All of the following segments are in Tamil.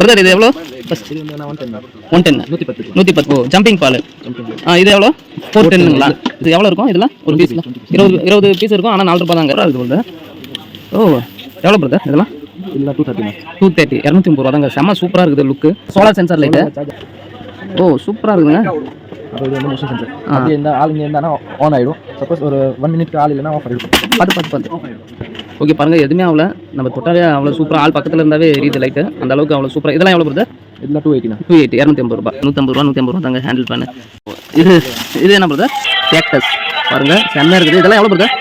பிரதர் இது எவ்வளோ? ஒன் டென் நூற்றி பத்து நூற்றி பத்து. ஓ ஜம்பிங் பால் ஆ இது எவ்வளோ? ஃபோர் டென்னுங்களா இது எவ்வளோ இருக்கும்? இதெல்லாம் ஒரு பீஸில் இருபது இருபது பீஸ் இருக்கும் ஆனால் நாலு ரூபா தாங்க. இது போல. ஓ எவ்வளோ பிரதர் இதெல்லாம்? இல்லை டூ தேர்ட்டி டூ தேர்ட்டி இரநூத்தி முப்பது ரூபா தாங்க. செம்ம சூப்பராக இருக்குது லுக்கு சோலார் சென்சார் லைட்டு ஓ சூப்பராக இருக்குதுங்க வந்து மோஷன் சென்சர் அப்படி இருந்தால் ஆள் இங்கே இருந்தானா ஆன் ஆகிடும் சப்போஸ் ஒரு ஒன் மினிட் ஆள் இல்லைன்னா ஆஃப் ஆகிடும் பார்த்து பார்த்து பார்த்து ஓகே பாருங்கள் எதுவுமே அவ்வளோ நம்ம தொட்டாலே அவ்வளோ சூப்பராக ஆள் பக்கத்தில் இருந்தாவே எரியுது லைட்டு அந்த அளவுக்கு அவ்வளோ சூப்பராக இதெல்லாம் எவ்வளோ பிரதர் இதில் டூ எயிட்டினா டூ எயிட்டி இரநூத்தி ஐம்பது ரூபா நூற்றம்பது ரூபா நூற்றி ஐம்பது ரூபா தாங்க ஹேண்டில் பண்ணு. இது இது என்ன பிரதர் கேக்டஸ் பாருங்க செம்மையாக இருக்குது. இதெல்லாம் எவ்வளோ பிரதர்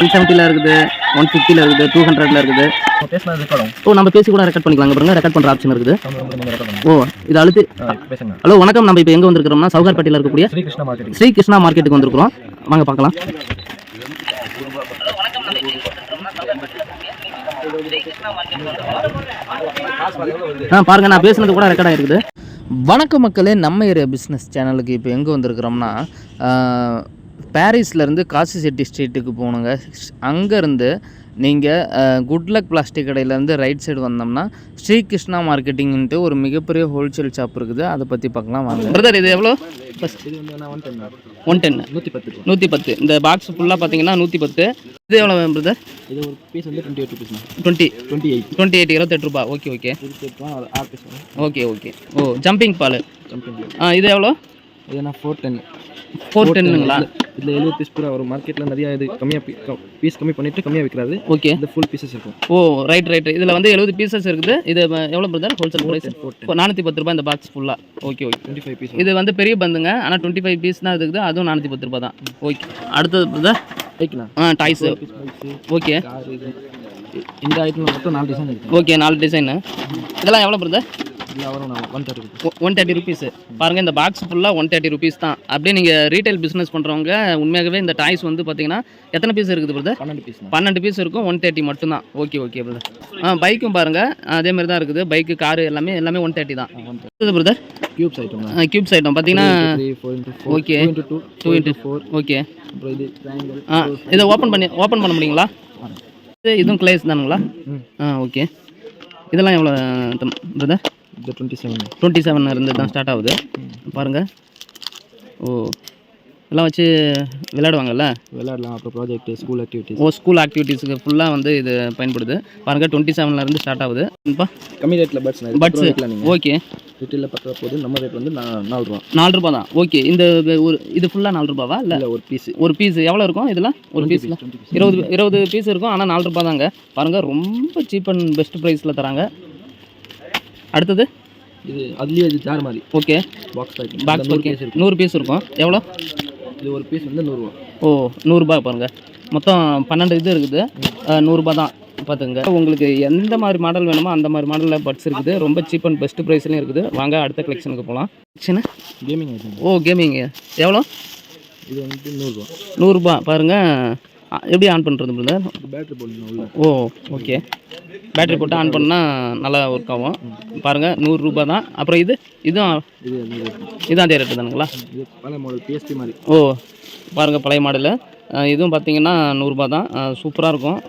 ஒன் செவன்ட்டியில் இருக்குது ஒன் ஃபிஃப்டியில் இருக்குது டூ ஹண்ட்ரட்ல இருக்குது. ஓ நம்ம பேசி கூட ரெக்கார்ட் பண்ணிக்கலாங்க பாருங்க. ரெக்கார்ட் பண்ணுற ஆப்ஷன் இருக்குது. ஓ இது அழுத்தி ஹலோ வணக்கம். நம்ம இப்போ எங்கே வந்திருக்கிறோம்னா சவுகார்பேட்டையில் இருக்கக்கூடிய ஸ்ரீ கிருஷ்ணா மார்க்கெட்டுக்கு வந்திருக்கிறோம். வாங்க பார்க்கலாம். ஆ பாருங்க நான் பேசுனது கூட ரெக்கார்ட் ஆகிருக்குது வணக்கம் மக்களே நம்ம ஏரியா பிஸ்னஸ் சேனலுக்கு இப்போ எங்கே வந்திருக்கிறோம்னா பாரிஸ்லேருந்து காசி செட்டி ஸ்ட்ரீட்டுக்கு போகணுங்க. அங்கேருந்து நீங்கள் குட்லக் பிளாஸ்டிக் கடையிலேருந்து ரைட் சைடு வந்தோம்னா ஸ்ரீ கிருஷ்ணா மார்க்கெட்டிங்ன்ட்டு ஒரு மிகப்பெரிய ஹோல்சேல் ஷாப் இருக்குது. அதை பற்றி பார்க்கலாம் வாங்க. பிரதர் இது எவ்வளோ? ஒன் டென் நூற்றி பத்து நூற்றி பத்து. இந்த பாக்ஸ் ஃபுல்லாக பார்த்தீங்கன்னா நூற்றி பத்து. இது எவ்வளோ பிரதர் இது ஒரு பீஸ் வந்து twenty eight ருபீஸ்ண்ணா twenty twenty eight twenty eight இருபத்தெட்டு ரூபா ஓகே ஓகே ஓகே ஓகே ஓ ஜம்பிங் பால். ஆ இது எவ்வளோ? இது நான் ஃபோர் டென் ஃபோர் டென்னுங்களா இதில் எழுபது பீஸ் பூரா வரும். மார்க்கெட்டில் நிறையா இது கம்மியாக பீஸ் கம்மி பண்ணிட்டு கம்மியாக விற்கிறாரு ஓகே இந்த ஃபுல் பீசஸ் இருக்கும். ஓ ரைட் ரைட் இதில் வந்து எழுபது பீசஸ் இருக்குது. இது எவ்வளோ பிரதர் ஹோல்சேல் ப்ரைஸ் நானூற்றி பத்து ரூபாய் இந்த பாக்ஸ் ஃபுல்லாக okay okay twenty five piece இது வந்து பெரிய பந்துங்க. ஆனால் டுவெண்ட்டி ஃபைவ் பீஸ் தான் இருக்குது. அதுவும் நானூற்றி பத்து ரூபாய் தான். ஓகே அடுத்தது பிரதர் ஆ டாய்ஸு ஓகே இந்த ஐட்டம்ல மட்டும் நாலு டிசைன் இருக்கு. ஓகே நாலு டிசைனு இதெல்லாம் எவ்வளோ நான் one thirty one thirty rupees பாருங்கள் இந்த பாக்ஸ் ஃபுல்லாக ஒன் தேர்ட்டி ருபீஸ் தான். அப்படியே நீங்கள் ரீட்டைல் பிஸ்னஸ் பண்ணுறவங்க உண்மையாகவே இந்த டாய்ஸ் வந்து பார்த்தீங்கன்னா எத்தனை பீஸ் இருக்குது பிரதர் பன்னெண்டு பீஸ் பன்னெண்டு பீஸ் இருக்கும் ஒன் தேர்ட்டி மட்டும்தான் ஓகே ஓகே பிரதர் ஆ பைக்கும் பாருங்கள் அதே மாதிரி தான் இருக்குது. பைக்கு காரு எல்லாமே எல்லாமே ஒன் தேர்ட்டி தான். Brother cubes item cubes item பார்த்தீங்கன்னா okay two into four okay இது ட்ரையாங்கிள் ஆ இதை ஓப்பன் பண்ணி ஓப்பன் பண்ண முடியுங்களா? இதுவும் கிளேஸ் தானுங்களா? ஆ ஓகே இதெல்லாம் எவ்வளோ brother twenty seven twenty seven இருந்து தான் ஸ்டார்ட் ஆகுது. பாருங்கள் ஓ. இதெல்லாம் வச்சு விளையாடுவாங்கல்ல? விளையாடலாம். அப்புறம் ப்ராஜெக்ட் ஸ்கூல் ஆக்டிவிட்டீஸ் ஓ ஸ்கூல் ஆக்டிவிட்டீஸுக்கு ஃபுல்லாக வந்து இது பயன்படுது. பாருங்கள் டுவெண்ட்டி செவன்லேருந்து ஸ்டார்ட் ஆகுது. கம்மி ரேட்டில் பட்ஸ் பட்ஸு ஓகே ரிட்டெயிலில் பத்து போது நம்ம ரேட் வந்து நாலு ரூபா. நாலு ரூபா தான். ஓகே இந்த ஒரு இது ஃபுல்லாக நாலு ரூபாவா இல்லை? ஒரு பீஸ் ஒரு பீஸ் எவ்வளோ இருக்கும் இதெல்லாம் ஒரு பீஸில் பீஸ் இருபது இருபது பீஸ் இருக்கும். ஆனால் நாலு ரூபா தாங்க. பாருங்கள் ரொம்ப சீப் அண்ட் பெஸ்ட் ப்ரைஸில் தராங்க. அடுத்தது? இது அதுலேயே இது ஜார் மாதிரி. ஓகே பாக்ஸ் பாக்ஸ் ஓகே நூறு பீஸ் இருக்கும். எவ்வளோ இது ஒரு பீஸ் வந்து நூறுரூவா ஓ நூறுரூபா பாருங்கள் மொத்தம் பன்னெண்டு இது இருக்குது. நூறுரூபா தான் பார்த்துங்க உங்களுக்கு எந்த மாதிரி மாடல் வேணுமோ அந்த மாதிரி மாடலில் பட்ஸ் இருக்குது. ரொம்ப சீப் அண்ட் பெஸ்ட் ப்ரைஸ்லையும் இருக்குது. வாங்க அடுத்த கலெக்ஷனுக்கு போகலாம் சின்ன? கேமிங் ஓ கேமிங் எவ்வளோ? இது வந்து நூறுரூவா நூறுரூபா பாருங்கள் எப்படி ஆன் பண்ணுறது பிரதர் இது பேட்டரி போடணும் ஓ ஓகே பேட்டரி போட்டு ஆன் பண்ணால் நல்லா ஒர்க் ஆகும். பாருங்கள் நூறுரூபா தான். அப்புறம் இது இதுவும் இது வந்து இது. இதுவும் அதே ரேட்டு தானுங்களா? பழைய மாடல் பிஎஸ்பி மாதிரி. ஓ பாருங்கள் பழைய மாடலு இதுவும் பார்த்தீங்கன்னா நூறுரூபா தான். சூப்பராக இருக்கும்.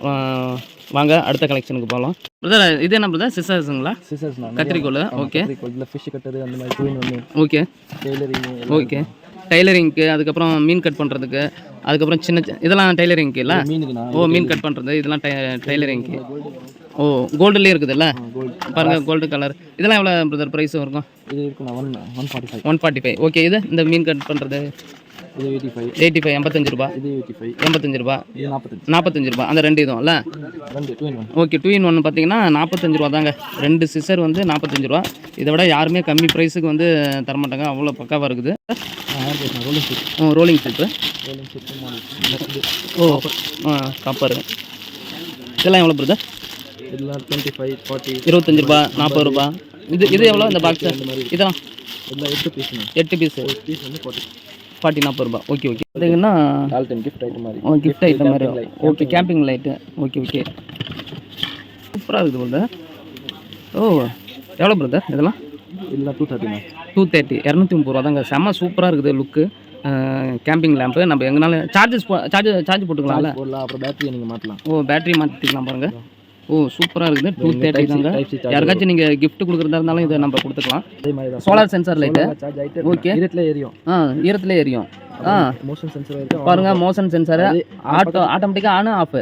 வாங்க அடுத்த கலெக்ஷனுக்கு போகலாம் பிரதர் இது என்ன பிரதர் சிஸ்டர்ஸுங்களா சிசர்ஸ் கத்திரிக்கோல் ஓகே ஃபிஷ் கட்டரு அந்த மாதிரி ஓகே ஓகே டைலரிங்க்கு அதுக்கப்புறம் மீன் கட் பண்ணுறதுக்கு அதுக்கப்புறம் சின்ன இதெல்லாம் டைலரிங்க்கு இல்லை? ஓ மீன் கட் பண்ணுறது இதெல்லாம் டை டைலரிங்க்கு. ஓ கோல்டுலேயே இருக்குதுல்ல? பாருங்கள் கோல்டு கலர் இதெல்லாம் எவ்வளோ பிரதர் ப்ரைஸ் இருக்கும்? ஒன் ஃபார்ட்டி ஃபைவ் ஓகே இது இந்த மீன் கட் பண்ணுறது இது எயிட்டி ஃபைவ் எயிட்டி ஃபைவ் எண்பத்தஞ்சு ரூபா. இது எயிட்டி ஃபைவ் எண்பத்தஞ்சு ரூபா. இது நாற்பத்தஞ்சு. நாற்பத்தஞ்சு ரூபா. அந்த ரெண்டு இதுவும் இல்லை? ரெண்டு two in one okay two in one பார்த்தீங்கன்னா நாற்பத்தஞ்சு ரூபா தாங்க. ரெண்டு சிசர் வந்து நாற்பத்தஞ்சு ரூபா. இதை விட யாருமே கம்மி ப்ரைஸுக்கு வந்து தரமாட்டாங்க. அவ்வளோ பக்காவாக இருக்குது. ரோலிங் ஷீட் ஓ rolling ship rolling sheet model ஓ காப்பர் இதெல்லாம் எவ்வளோ பிரதர் இதெல்லாம் டுவெண்ட்டி ஃபைவ் ஃபார்ட்டி இருபத்தஞ்சு ரூபா நாற்பது ரூபா. இது இது எவ்வளோ இந்த பாக்ஸு இதெல்லாம்? எட்டு பீஸ்ண்ணா எட்டு பீஸு பீஸ் வந்து ஃபார்ட்டி ஃபார்ட்டி நாற்பது ரூபா ஓகே ஓகே பார்த்தீங்கன்னா கிஃப்ட் ஐட்டம் மாதிரி. ஓ கிஃப்ட் ஐட்டம் மாதிரி. Okay camping light okay okay சூப்பராக இருக்குது பிரதர் ஓ எவ்வளோ பிரதர் இதெல்லாம்? இதெல்லாம் டூ தேர்ட்டிண்ணா டூ தேர்ட்டி இரநூத்தி முப்பது ரூபா தாங்க. செம்ம சூப்பராக இருக்குது லுக்கு கேம்பிங் லேம்ப்பு நம்ம எங்கனாலும் சார்ஜஸ் சார்ஜ் சார்ஜ் போட்டுக்கலாம்ல? அப்புறம் பேட்டரியை நீங்கள் மாற்றலாம் ஓ பேட்டரி மாற்றிக்கலாம் பாருங்கள் ஓ சூப்பராக இருக்குது. டூ தேர்ட்டி தாங்க. யாருக்காச்சும் நீங்கள் gift கொடுக்குறதா இருந்தாலும் இதை நம்ம கொடுத்துக்கலாம். Solar sensor light Okay. இருட்டில் எரியும் ஆ ஈரத்துல எரியும் ஆ. மோஷன் சென்சர் இருக்கு. பாருங்க மோஷன் சென்சார் ஆட்டோ ஆட்டோமேட்டிக்காக ஆன் ஆஃப்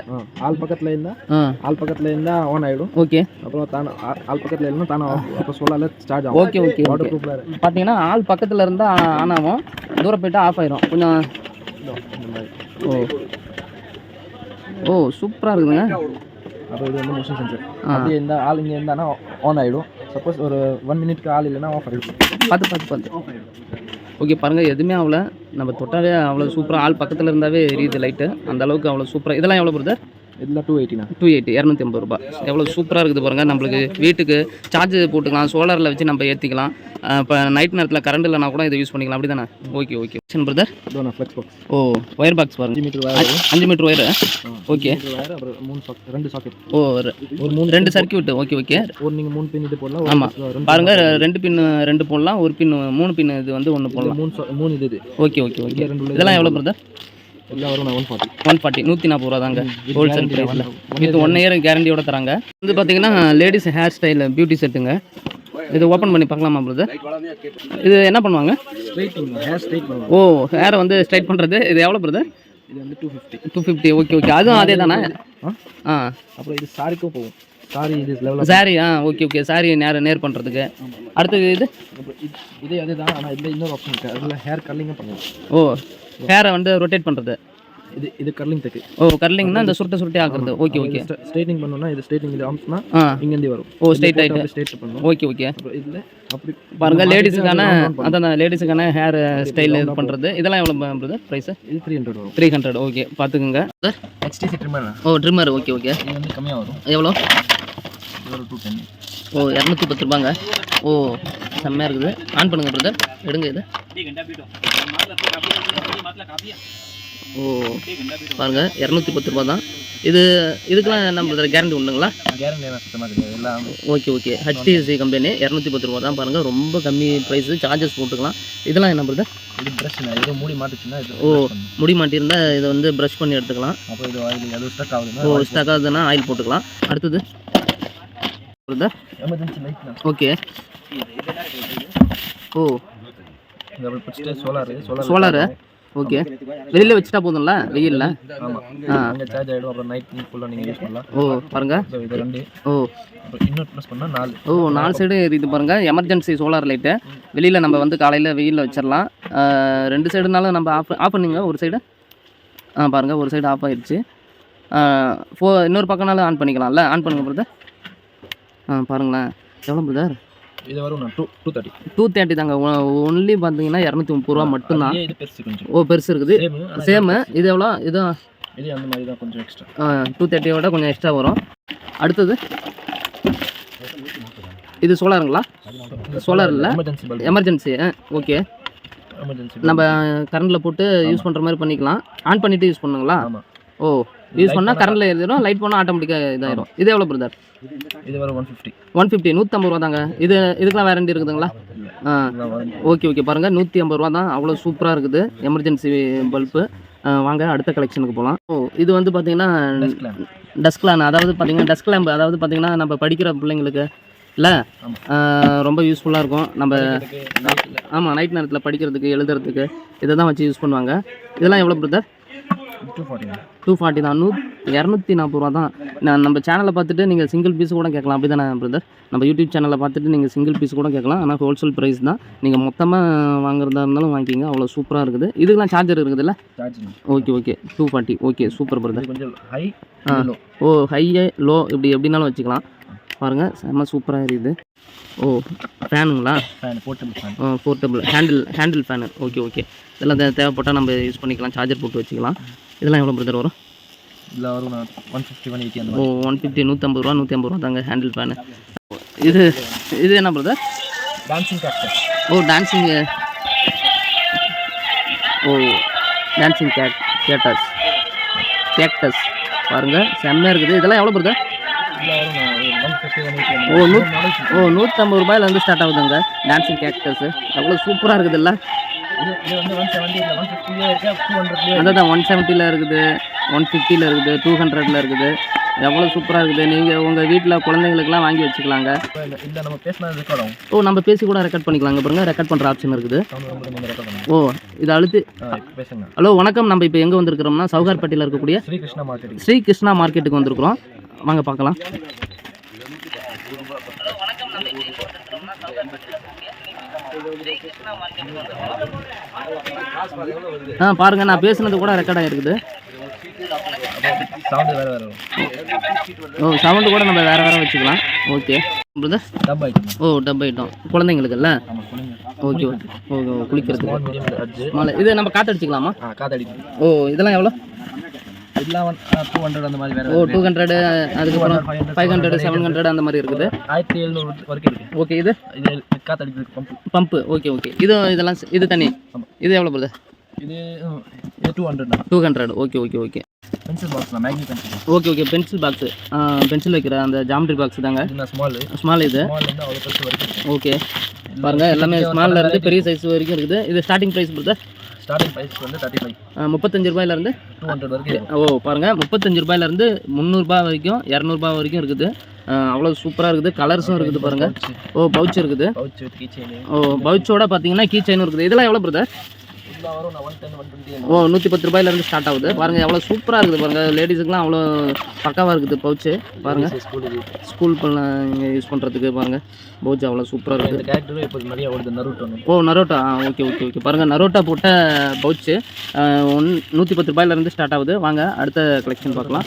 ஆள் பக்கத்துல இருந்தா ஆ. ஆள் பக்கத்துல இருந்தா ஆன் ஆயிடும். ஓகே அப்புறம் தானே ஆள் பக்கத்துல இருந்தா தானே அப்புறம் சோலார்ல சார்ஜ் ஆகும். ஓகே ஓகே வாட்டர் ஓகே ப்ரூஃப்ல பார்த்தீங்கன்னா ஆள் பக்கத்தில் இருந்தால் ஆன் ஆகும். தூரம் போயிட்டா ஆஃப் ஆயிரும். கொஞ்சம் ஓ. ஓ சூப்பராக இருக்குதுங்க. அப்புறம் இது வந்து மோஷன் சென்சர் ஆ. அப்படியே இருந்தா ஆள் இங்க இருந்தானா ஆன் ஆயிடும். சப்போஸ் ஒரு ஒன் மினிட்க்கு ஆள் இல்லைன்னா ஆஃப் ஆயிடும். பார்த்து பார்த்து பார்த்து. ஓகே பாருங்கள் எதுவுமே அவ்வளோ நம்ம தொட்டாலே அவ்வளோ சூப்பராக ஆள் பக்கத்தில் இருந்தாவே எரியுது லைட்டு அந்த அளவுக்கு அவ்வளோ சூப்பராக இதெல்லாம் எவ்வளோ பிரதர் இதில் டூ எயிட்டினா டூ எயிட்டி இரநூத்தி ஐம்பது ரூபாய். எவ்வளோ சூப்பராக இருக்குது பாருங்கள் நம்மளுக்கு வீட்டுக்கு சார்ஜ் போட்டுக்கலாம் சோலாரில் வச்சு நம்ம ஏற்றிக்கலாம் இப்போ நைட் நேரத்தில் கரண்ட் இல்லைனா கூட இதை யூஸ் பண்ணிக்கலாம். அப்படி தானே ஓகே ஓகே பிரதர் இதோ ஃப்ளெக்ஸ் பாக்ஸ் ஓ ஒயர் பாக்ஸ் பாருங்க. அஞ்சு மீட்டர் ஒயரு ஓகே மூணு சாக்கெட் ரெண்டு சாக்கெட் ஓ ஒரு மூணு ரெண்டு சர்க்கியூட் ஓகே ஓகே ஒரு நீங்கள் மூணு பின் இது போடலாம் ஒரு ஆமா. bus ல ரெண்டு பாருங்க ரெண்டு பின் ரெண்டு போடலாம் ஒரு பின் மூணு பின் இது வந்து ஒன்று போடலாம். மூணு மூணு இது இது. ஓகே ஓகே ஓகே இதெல்லாம் எவ்வளோ பிரதர் ஒன் ஃபார்ட்டி நூற்றி நாற்பது ரூபா தாங்க ஹோல்சேல் ப்ரைஸில் இது ஒன் இயர் கேரண்டியோட தராங்க. இது பார்த்தீங்கன்னா லேடிஸ் ஹேர் ஸ்டைல் பியூட்டி செட்டுங்க இது ஓப்பன் பண்ணி பார்க்கலாமா பிரதர் இது என்ன பண்ணுவாங்க? ஓ ஹேரை வந்து ஸ்ட்ரைட் பண்ணுறது இது எவ்வளோ பிரதர் இது வந்து two fifty two fifty okay okay அதுவும் அதே தானே ஆ? அப்புறம் இது சாரிக்கும் போகும். சாரி இது சாரி ஆ ஓகே ஓகே சாரி நேர் நேர் பண்ணுறதுக்கு அடுத்தது இது? இது அதே தான் ஆனால் இதில் இன்னொரு ஆப்ஷன் இருக்குது அதில் ஹேர் கர்லிங்கும் பண்ணுவோம். ஓ. ஹேரை வந்து ரொட்டேட் பண்ணுறது இது இது கர்லிங் தக்கு ஓ கர்லிங்னா இந்த சுருட்டை சுருட்டே ஆக்குறது. ஓகே ஓகே ஸ்ட்ரைட்டிங் பண்ணோம்னா இது ஸ்ட்ரைட்டிங் இது ஆம்ஸ்னா ஆ. இங்கேருந்து வரும். ஓ ஸ்ட்ரைட் ஆகிட்டு ஸ்ட்ரைட் பண்ணுவோம் ஓகே ஓகே இதில் அப்படி பாருங்க லேடிஸுக்கான. அதான் லேடிஸுக்கான ஹேர் ஸ்டைல் இது பண்ணுறது இதெல்லாம் எவ்வளோ பிரதர் ப்ரைஸு இது த்ரீ ஹண்ட்ரட் வரும். த்ரீ ஹண்ட்ரட் ஓகே பார்த்துக்குங்க. ஹெச்டிசி ட்ரிம்மர் ஓ ட்ரிம்மர் ஓகே ஓகே இது வந்து கம்மியாக வரும். எவ்வளோ? இது ஒரு ஓ இரநூத்தி பத்து ரூபாங்க? ஓ செம்மையாக இருக்குது. ஆன் பண்ணுங்க பிரதர் எடுங்க இது. ஓ பாருங்க இரநூத்தி பத்து ரூபா தான். இது இதுக்கெல்லாம் என்ன பிரதர் கேரண்டி உண்டுங்களா? ஓகே ஓகே ஹெச்டிஎஸ்சி கம்பெனி இரநூத்தி பத்து ரூபா தான் பாருங்கள் ரொம்ப கம்மி ப்ரைஸு சார்ஜஸ் போட்டுக்கலாம். இதெல்லாம் என்ன பிரதர் இது ப்ரஷ் இது மூடி மாட்டுச்சுன்னா இது ஓ. முடி மாட்டியிருந்தால் இதை வந்து ப்ரஷ் பண்ணி எடுத்துக்கலாம். அப்புறம் இது ஆயில் அது ஸ்டக் ஆகுதுன்னா ஓ ஸ்டக் ஆகுதுன்னா ஆயில் போட்டுக்கலாம். அடுத்தது? ஓ. பிடிச்சிட்டு சோலார் சோலார்? சோலாரு ஓகே வெளியில் வச்சுட்டா போதும்ல? வெயில்ல? ஆமாம் ஆ. அங்கே சார்ஜ் ஆகிடும் அப்புறம் நைட் ஃபுல்லாக நீங்கள் யூஸ் பண்ணலாம். ஓ பாருங்க. ஸோ இது ரெண்டு. ஓ. இன்னொரு நாலு. ஓ நாலு சைடு இது பாருங்க. எமர்ஜென்சி சோலார் லைட்டு வெளியில் நம்ம வந்து காலையில் வெயிலில் வச்சிடலாம் ரெண்டு சைடுனாலும் நம்ம ஆஃப் ஆஃப் பண்ணுங்க ஒரு சைடு ஆ பாருங்க. ஒரு சைடு ஆஃப் ஆயிடுச்சு ஃபோ இன்னொரு பக்கம்னாலும் ஆன் பண்ணிக்கலாம்ல? ஆன் பண்ணுங்க பிரதர் பாருங்களேன். எவ்வளோ பிரதர் இது வரும் two two thirty two thirty தாங்க. ஒன்லி பார்த்தீங்கன்னா இரநூத்தி முப்பது ரூபா மட்டும்தான். இது பெருசு கொஞ்சம். ஓ பெருசு இருக்குது. சேம் இது எவ்வளோ? இது இது அந்த மாதிரி தான் கொஞ்சம் எக்ஸ்ட்ரா டூ தேர்ட்டியோட கொஞ்சம் எக்ஸ்ட்ரா வரும். அடுத்தது? இது சோலாருங்களா? சோலார் இல்லை. எமர்ஜென்சி ஓகே நம்ம கரண்டில் போட்டு யூஸ் பண்ணுற மாதிரி பண்ணிக்கலாம். ஆன் பண்ணிவிட்டு யூஸ் பண்ணுங்களா? ஓ. யூஸ் பண்ணால் கரண்டில் ஏறிடும் லைட் பண்ணால் ஆட்டோமேட்டிக்காக இதாயிரும். இது எவ்வளோ பிரதர் இது வரும் ஒன் ஃபிஃப்டி ஒன் ஃபிஃப்டி நூற்றம்பது ரூபா தாங்க இது இதுக்கெலாம் வேரண்டி இருக்குதுங்களா? ஆ. ஓகே ஓகே பாருங்கள் நூற்றி ஐம்பது ரூபா தான். அவ்வளோ சூப்பராக இருக்குது. எமர்ஜென்சி பல்பு வாங்க அடுத்த கலெக்ஷனுக்கு போகலாம் ஓ இது வந்து பார்த்தீங்கன்னா டஸ்க் லேம்ப் அதாவது பார்த்தீங்கன்னா டஸ்க் லேம்ப் அதாவது பார்த்தீங்கன்னா நம்ம படிக்கிற பிள்ளைங்களுக்கு இல்லை? ரொம்ப யூஸ்ஃபுல்லாக இருக்கும். நம்ம ஆமாம் நைட் நேரத்தில் படிக்கிறதுக்கு எழுதுறதுக்கு இதை தான் வச்சு யூஸ் பண்ணுவாங்க. இதெல்லாம் எவ்வளோ பிரதர் டூ ஃபார்ட்டி தான் நூ இரநூத்தி நாற்பது ரூபா தான். நான் நம்ம சேனலை பார்த்துட்டு நீங்கள் சிங்கிள் பீஸ் கூட கேட்கலாம். அப்படி தானே பிரதர் நம்ம யூடியூப் சேனலை பார்த்துட்டு நீங்கள் சிங்கிள் பீஸ் கூட கேட்கலாம். ஆனால் ஹோல்சேல் ப்ரைஸ் தான். நீங்கள் மொத்தமாக வாங்குறதா இருந்தாலும் வாங்கிக்கிங்க. அவ்வளோ சூப்பராக இருக்குது. இதுக்கெல்லாம் சார்ஜர் இருக்குதுல்ல? Okay okay two forty okay super brother கொஞ்சம் ஹை ஆ. ஓ ஹையே லோ இப்படி எப்படினாலும் வச்சுக்கலாம். பாருங்கள் செம்ம சூப்பராக இருக்குது. ஓ ஃபேனுங்களா fan portable fan portable handle handle fan okay okay இதெல்லாம் தேவைப்பட்டால் நம்ம யூஸ் பண்ணிக்கலாம். சார்ஜர் போட்டு வச்சுக்கலாம். இதெல்லாம் எவ்வளோ பிரதர் வரும்? இதில் வரும் ஒன் ஃபிஃப்டி ஒன் எயிட்டி அந்த ஓ ஒன் ஃபிஃப்டி நூற்றம்பது ரூபா நூற்றி ஐம்பது ரூபா தாங்க ஹேண்டில் ஃபேனு இது இது என்ன பிரதர்? டான்சிங் கேப்டர் ஓ டான்ஸிங் ஓ டான்ஸிங் கேட் கேட்டஸ் கேக்டஸ் பாருங்கள் செம்மையாக இருக்குது. இதெல்லாம் எவ்வளோ பிரதர்? ஓ நூ ஓ நூற்றம்பது ரூபாயிலேருந்து ஸ்டார்ட் ஆகுதுங்க. டான்ஸிங் கேக்டஸ் எவ்வளோ சூப்பராக இருக்குதுல்ல இது ஒன் அதான் ஒன் செவன்ட்டியில் இருக்குது ஒன் ஃபிஃப்டியில் இருக்குது டூ ஹண்ட்ரடில் இருக்குது. எவ்வளோ சூப்பராக இருக்குது. நீங்கள் உங்கள் வீட்டில் குழந்தைங்களுக்குலாம் வாங்கி வச்சுக்கலாங்க. இல்லை நம்ம பேசினது ரெக்கார்ட் ஓ நம்ம பேசி கூட ரெக்கார்ட் பண்ணிக்கலாங்க. பாருங்க ரெக்கார்ட் பண்ணுற ஆப்ஷன் இருக்குது. ஓ இதை அழுத்து பேசுங்க ஹலோ வணக்கம். நம்ம இப்போ எங்கே வந்திருக்கிறோம்னா சவுகார்பேட்டையில் இருக்கக்கூடிய ஸ்ரீ கிருஷ்ணா மார்க்கெட் ஸ்ரீ கிருஷ்ணா மார்க்கெட்டுக்கு வந்திருக்கிறோம் வாங்க பார்க்கலாம் ஆ பாருங்க நான் பேசுனது கூட ரெக்கார்ட் ஆகிருக்குது ஓ சவுண்டு கூட நம்ம வேறு வேறு வச்சுக்கலாம். ஓகே ஓ டப் ஐட்டம் குழந்தைங்களுக்குல்ல? ஓகே ஓகே ஓ குளிக்கிறதுக்கு. இது நம்ம காற்று அடிச்சுக்கலாமா ஓ இதெல்லாம் எவ்வளோ? இதெல்லாம் டூ ஹண்ட்ரட் அந்த மாதிரி ஓ டூ ஹண்ட்ரடு அதுக்கப்புறம் ஃபைவ் ஹண்ட்ரட் செவன் ஹண்ட்ரட் அந்த மாதிரி இருக்குது. ஆயிரத்தி எழுநூறு வரைக்கும் இருக்கு. ஓகே இது? இது காத்தடிக்கிறதுக்கு பம்ப் பம்பு ஓகே ஓகே இது இதெல்லாம் இது தனி. இது எவ்வளோ பிரதர் இது two hundred two hundred okay okay okay pencil box தான் மேக்னி pencil okay okay pencil box pencil வைக்கிற அந்த ஜாமெட்ரி பாக்ஸ் தாங்க. ஸ்மால் ஸ்மால் இது. ஓகே பாருங்க எல்லாமே ஸ்மால்ல இருந்து பெரிய சைஸ் வரைக்கும் இருக்குது. இது starting price brother starting price வந்து தேர்ட்டி ஃபைவ் முப்பத்தஞ்சு ரூபாயிலேருந்து டூ ஹண்ட்ரட் வரைக்கும் ஓ பாருங்க முப்பத்தஞ்சு ரூபாயிலேருந்து முந்நூறுபா வரைக்கும் இரநூறுபா வரைக்கும் இருக்குது. அவ்வளோ சூப்பராக இருக்குது. கலர்ஸும் இருக்குது பாருங்க. ஓ பவுச் இருக்குது. பவுச் ஓ பவுச்சோட பார்த்தீங்கன்னா கீ இருக்குது. இதெல்லாம் எவ்வளோ பிரதர் இதெல்லாம் வரும் நான் ஒன் டென் ஒன் டுவெண்ட்டி ஓ நூற்றி பத்து ரூபாயிலேருந்து ஸ்டார்ட் ஆகுது. பாருங்கள் எவ்வளோ சூப்பராக இருக்குது பாருங்கள் லேடிஸுக்குலாம் அவ்வளோ பக்காவாக இருக்குது பவுச்சு பாருங்கள் ஸ்கூல் இது. ஸ்கூல் இங்கே யூஸ் பண்ணுறதுக்கு பாருங்கள் பவுச் அவ்வளோ சூப்பராக இருக்குது. இந்த கேரக்டரும் இப்போ நிறைய ஓடுது நருட்டோ ஓ நரோட்டா ஓகே ஓகே ஓகே பாருங்கள் நரோட்டா போட்ட பவுச்சு ஒன் நூற்றி பத்து ரூபாயிலேருந்து ஸ்டார்ட் ஆகுது. வாங்க அடுத்த கலெக்ஷன் பார்க்கலாம்.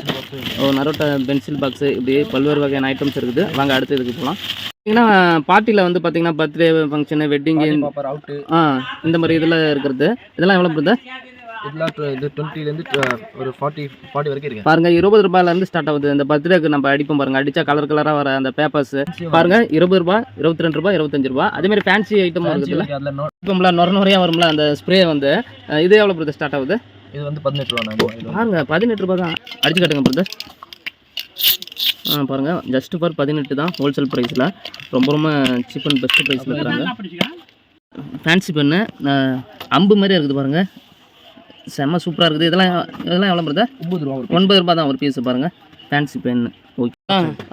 ஓ நரோட்டா பென்சில் பாக்ஸு இப்படி பல்வேறு வகையான ஐட்டம்ஸ் இருக்குது. வாங்க அடுத்த இதுக்கு போகலாம். பார்த்தீங்கன்னா பார்ட்டியில் வந்து பார்த்தீங்கன்னா பர்த்டே ஃபங்க்ஷனு வெட்டிங்கு ஆ இந்த மாதிரி இதில் இருக்கிறது. இதெல்லாம் எவ்வளோ பிரதர் பாருங்க இருபது ரூபாயில இருந்து ஸ்டார்ட் ஆகுது. இந்த பர்த்டேக்கு நம்ம அடிப்போம் பாருங்க. அடிச்சா கலர் கலரா வர அந்த பேப்பர்ஸ் பாருங்க இருபது ரூபாய் இருபத்தி ரெண்டு ரூபாய் இருபத்தஞ்சு ரூபாய் அதே மாதிரி ஃபேன்சி ஐட்டம் இப்போம்ல நொர நுறையா வரும்ல அந்த ஸ்ப்ரே வந்து. இது எவ்வளோ பிரதர் ஸ்டார்ட் ஆகுது? இது வந்து பதினெட்டு ரூபா பாருங்க பதினெட்டு ரூபாய் தான். அடிச்சு காட்டுங்க பிரதர் ஆ பாருங்க. ஜஸ்ட் ஃபார் பதினெட்டு தான் ஹோல்சேல் ப்ரைஸில் ரொம்ப ரொம்ப சீப் அண்ட் பெஸ்ட் ப்ரைஸில் இருக்கிறாங்க ஃபேன்சி பென்னு அம்பு மாதிரி இருக்குது பாருங்க. செம்ம சூப்பராக இருக்குது. இதெல்லாம் இதெல்லாம் எவ்வளோ பிரதர் ஒம்பது ரூபா ஒன்பது ரூபாய் தான் ஒரு பீஸ் பாருங்க. ஃபேன்சி ஆ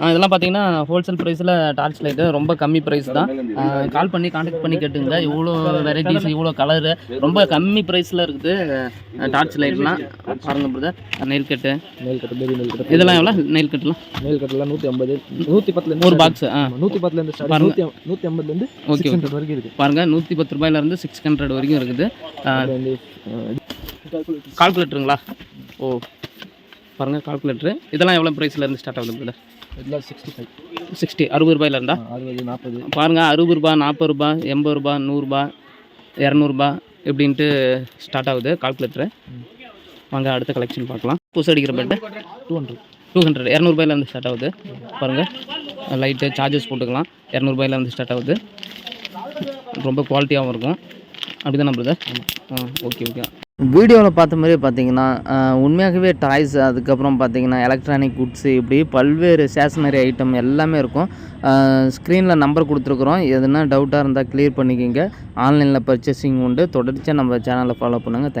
இதெல்லாம் பார்த்தீங்கன்னா ஹோல்சேல் ப்ரைஸில் டார்ச் லைட்டு ரொம்ப கம்மி ப்ரைஸ் தான். கால் பண்ணி காண்டாக்ட் பண்ணி கேட்டுங்க. இவ்வளோ வெரைட்டிஸ் இவ்வளோ கலரு ரொம்ப கம்மி ப்ரைஸில் இருக்குது டார்ச் லைட்லாம் பாருங்க பிரதர் நெயில் கட்டு நெல் கட்டு பேபி நெல் கட்டு இதெல்லாம் எவ்வளோ? நெயில் கட்டுலாம் நெல் கட்டெல்லாம் நூற்றி ஐம்பது. நூற்றி பத்துலேருந்து ஒரு பாக்ஸ் ஆ. நூற்றி பத்துலேருந்து பாருங்க. நூற்றி ஐம்பதுலேருந்து ஓகே வரைக்கும் இருக்குது பாருங்க நூற்றி பத்து ரூபாயிலேருந்து சிக்ஸ் ஹண்ட்ரட் வரைக்கும் இருக்குது. கால்குலேட்டருங்களா ஓ. பாருங்க கால்குலேட்டரு இதெல்லாம் எவ்வளோ ப்ரைஸ்லேருந்து ஸ்டார்ட் ஆகுது பிரதர் இதெல்லாம் சிக்ஸ்டி ஃபைவ் சிக்ஸ்டி அறுபது ரூபாயிலேருந்தா அறுபது நாற்பது. பாருங்க அறுபது ரூபா நாற்பது ரூபா எண்பது ரூபா நூறுரூபா இரநூறுபா இப்படின்ட்டு ஸ்டார்ட் ஆகுது கால்குலேட்டரு வாங்க அடுத்த கலெக்ஷன் பார்க்கலாம். புதுசு அடிக்கிற bed two hundred two hundred இரநூறுபாயிலேருந்து ஸ்டார்ட் ஆகுது. பாருங்கள் லைட்டு சார்ஜஸ் போட்டுக்கலாம். இரநூறுபாயிலேருந்து ஸ்டார்ட் ஆகுது. ரொம்ப குவாலிட்டியாகவும் இருக்கும். அப்படி தானே பிரதர் ஆ ஓகே ஓகே வீடியோவில் பார்த்த மாதிரியே பார்த்தீங்கன்னா உண்மையாகவே டாய்ஸ் அதுக்கப்புறம் பார்த்தீங்கன்னா எலக்ட்ரானிக் குட்ஸு இப்படி பல்வேறு ஸ்டேஷ்னரி ஐட்டம் எல்லாமே இருக்கும். ஸ்க்ரீனில் நம்பர் கொடுத்துருக்குறோம். எதுனா டவுட்டாக இருந்தால் கிளியர் பண்ணிக்கிங்க. ஆன்லைனில் பர்ச்சேசிங் உண்டு. தொடர்ச்சியாக நம்ம சேனலை ஃபாலோ பண்ணுங்கள்